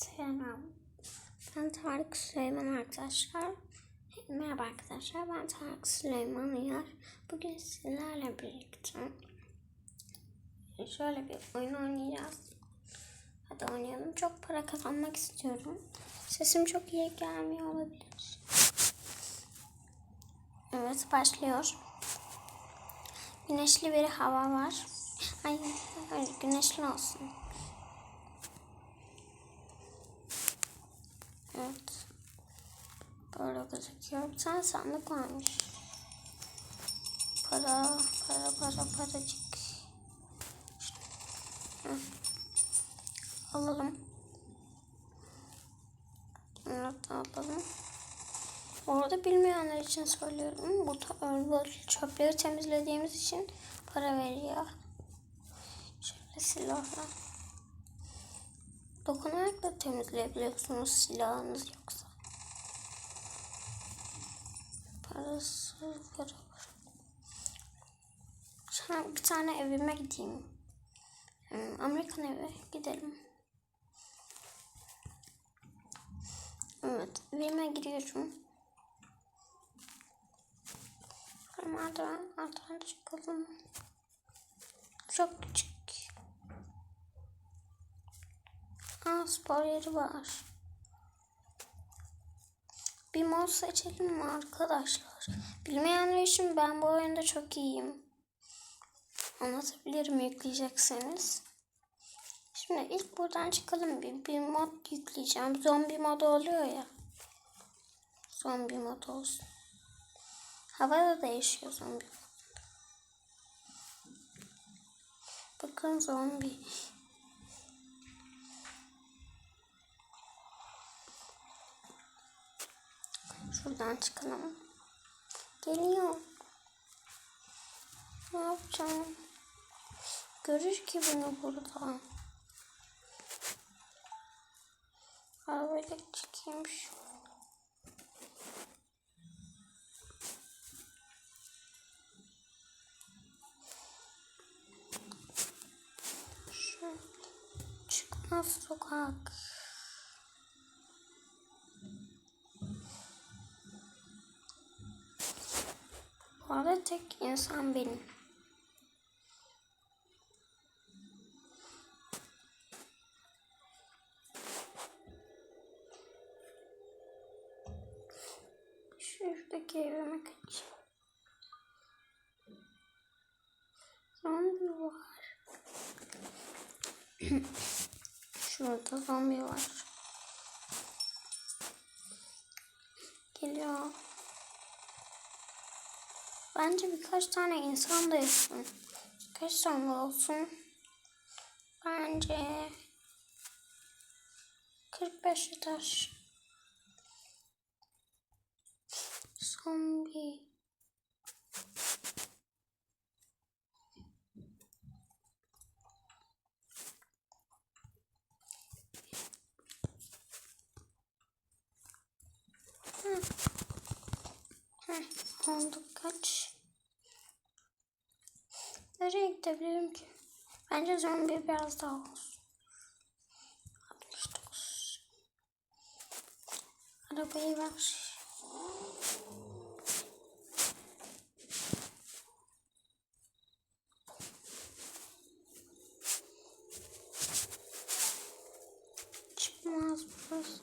Selam. Ben Tarık Süleyman arkadaşlar. Merhaba arkadaşlar. Ben Tarık Süleyman Uyar. Bugün sizlerle birlikte şöyle bir oyun oynayacağız. Hadi oynayalım. Çok para kazanmak istiyorum. Sesim çok iyi gelmiyor olabilir. Evet başlıyor. Güneşli bir hava var. Ay, güneşli olsun. Evet. Böyle gözüküyor. Bir tane sandık varmış. Para, para, para, paracık. Hı. Alalım. Evet alalım. Orada bilmeyenler için söylüyorum. Bu böyle çöpleri temizlediğimiz için para veriyor. Şöyle silahla. Dokunarak da temizleyebiliyorsunuz silahınız yoksa. Parası para var. Şimdi bir tane evime gideyim. Hmm, Amerikan evi gidelim. Evet evime giriyorum. Merdiven altından çıkalım. Çok küçük. Aa, spor yeri var. Bir mod seçelim mi arkadaşlar? Bilmeyenler için ben bu oyunda çok iyiyim. Anlatabilirim yükleyecekseniz. Şimdi ilk buradan çıkalım bir, bir mod yükleyeceğim. Zombi modu oluyor ya. Zombi mod olsun. Hava da değişiyor zombi. Bakın zombi. Şuradan çıkalım. Geliyor. Ne yapacağım? Görür ki beni burada. Arabayla çıkayım. Şu Arada tek insan benim. Şuradaki evime kaçayım. Zombi var. Şurada zombi var. Geliyor. Bence birkaç tane insan da yaşasın. Kaç tane olsun? Bence 45 yeter. Zombi. Hı. Hı, oldu kaç? Nereye gidebilirim ki? Bence zombi biraz daha olsun. 69. Arabayı ver. Çıkmaz burası.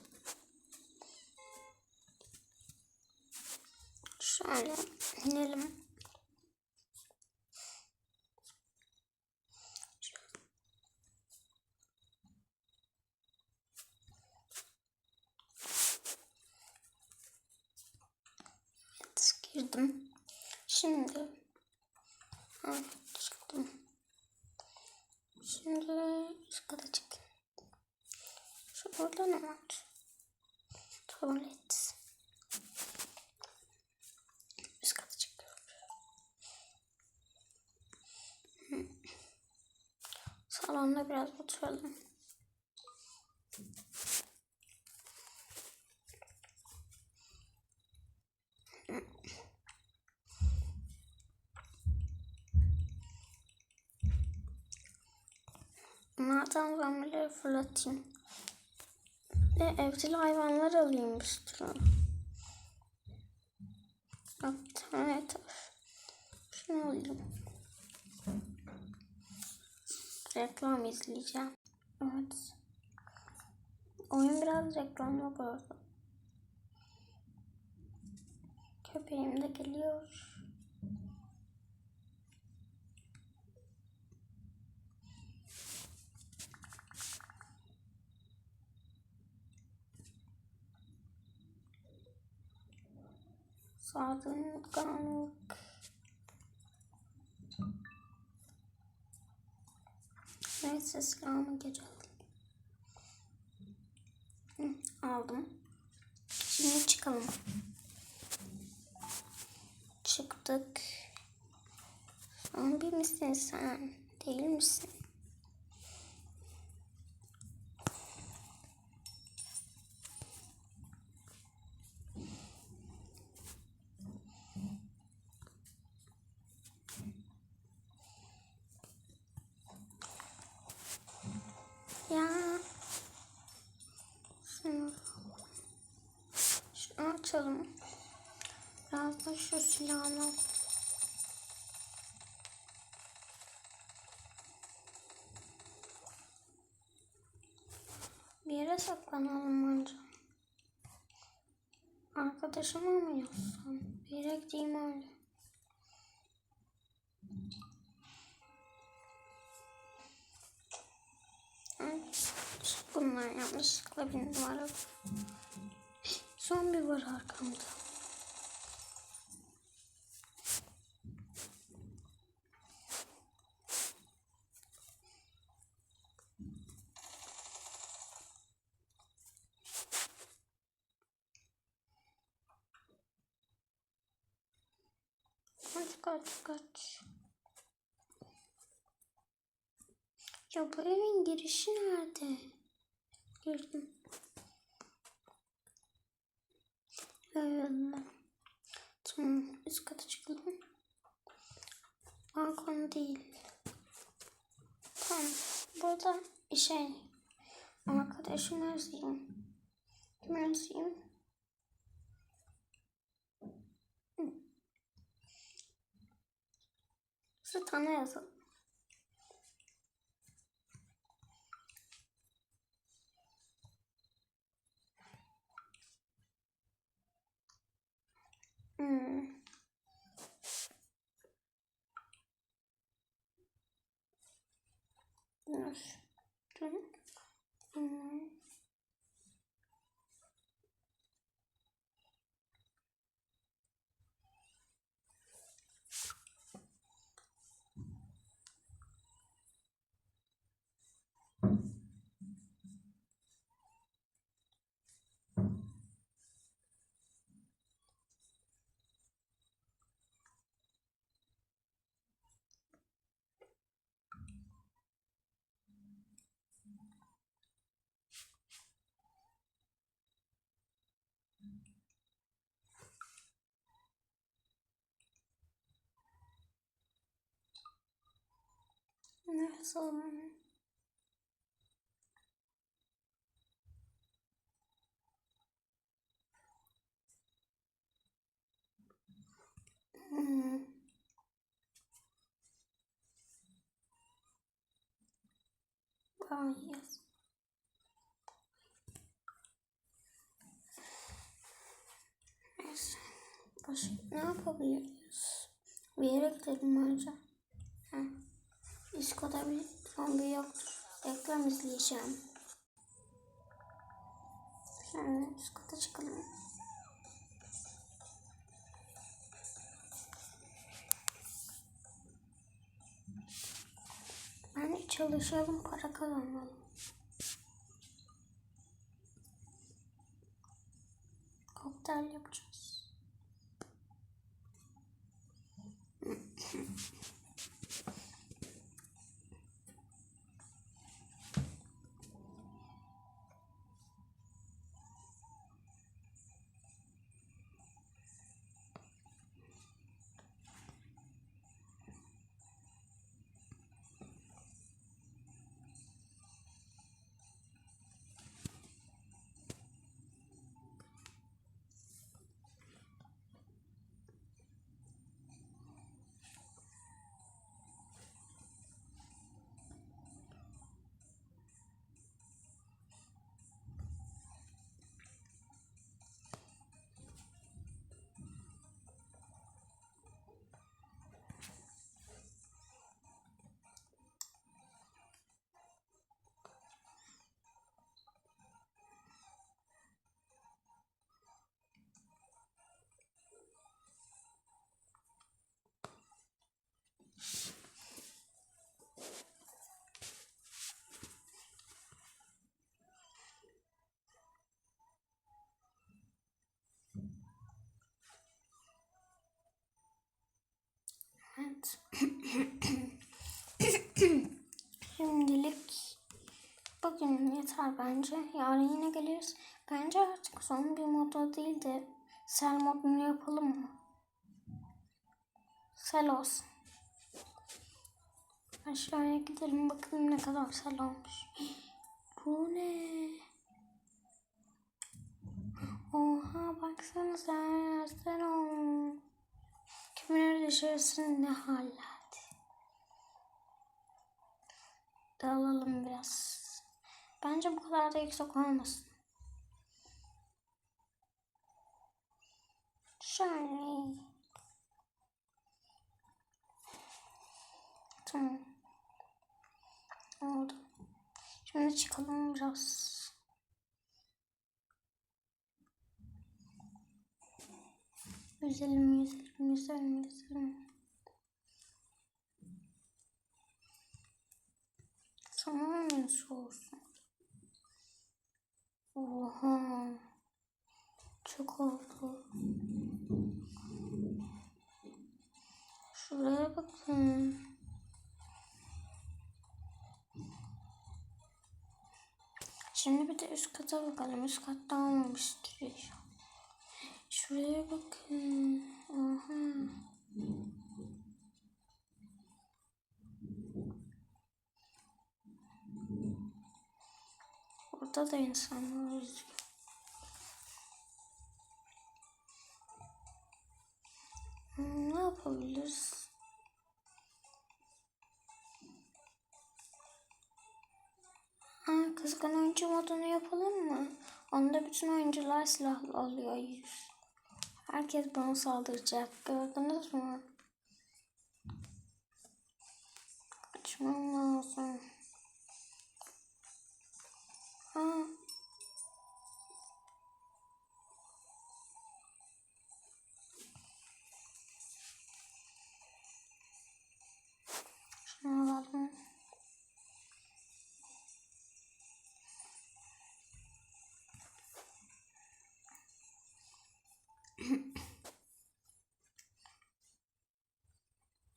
Şöyle inelim. Evet, girdim. Şimdi evet, çıktım. Şimdi kata çıkayım. Şu orada ne var? Tuvalet. Üst kata. Salonda biraz oturalım. Bunlardan zombileri fırlatayım. de evcil hayvanlar alayım bir sürü. Bir tane yeter. Şunu alayım. Reklam izleyeceğim. Evet. Oyun biraz reklamlı bu arada. Köpeğim de geliyor. Sadınganlık. Neyse silahımı geri alayım. Hı, aldım. Şimdi çıkalım. Çıktık. Zombi misin sen? Değil misin? Ya. Şunu. Şunu açalım. Biraz da şu silahını. Bir yere saklanalım önce. Arkadaşıma mı yazsam? Bir yere gideyim öyle. Bunlar yanlışlıkla bindim araba. Zombi var arkamda. Kaç kaç kaç. Ya bu evin girişi nerede? Girdim. Yayılma. Tamam üst kata çıkalım. Balkon değil. Tamam. Burada şey yazayım. Kimi yazayım? Hı. Sultan'a yazalım. Hmm. 真是，真。Onun? Hmm. Yes. Neyse. Başka ne yapabiliriz? Bir yere gidelim önce. Diskoda bir zombi yoktur. Reklam izleyeceğim. Şimdi diskoda çıkalım. Bence çalışalım, para kazanalım. Kokteyl yapacağız. Yeter bence. Yarın yine geliriz. Bence artık zombi modu değil de sel modunu yapalım mı? Sel olsun. Aşağıya gidelim bakalım ne kadar sel olmuş. Bu ne? Oha baksanıza sel olmuş. Kimler dışarısının ne hallerdi. Dağılalım biraz. Bence bu kadar da yüksek olmasın. Şöyle. Tamam. Oldu. Şimdi çıkalım biraz. Yüzelim, yüzelim, yüzelim, yüzelim. Tamamen su olsun. Oha. Çok oldu. Şuraya bakın. Şimdi bir de üst kata bakalım. Üst katta olmamıştır. Şuraya bakın. Oha. Burada da insanlar yüzüyor. Hmm, Ne yapabiliriz? Ha, kızgın oyuncu modunu yapalım mı? Onda bütün oyuncular silahlı oluyor. Herkes bana saldıracak. Gördünüz mü? Kaçmam lazım. Ha. Şunu alalım.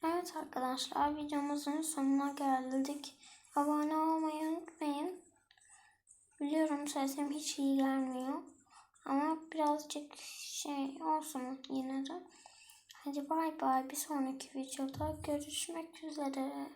Evet arkadaşlar videomuzun sonuna geldik. Abone olmayı unutmayın. Biliyorum sesim hiç iyi gelmiyor. Ama birazcık şey olsun yine de. Hadi bay bay bir sonraki videoda görüşmek üzere.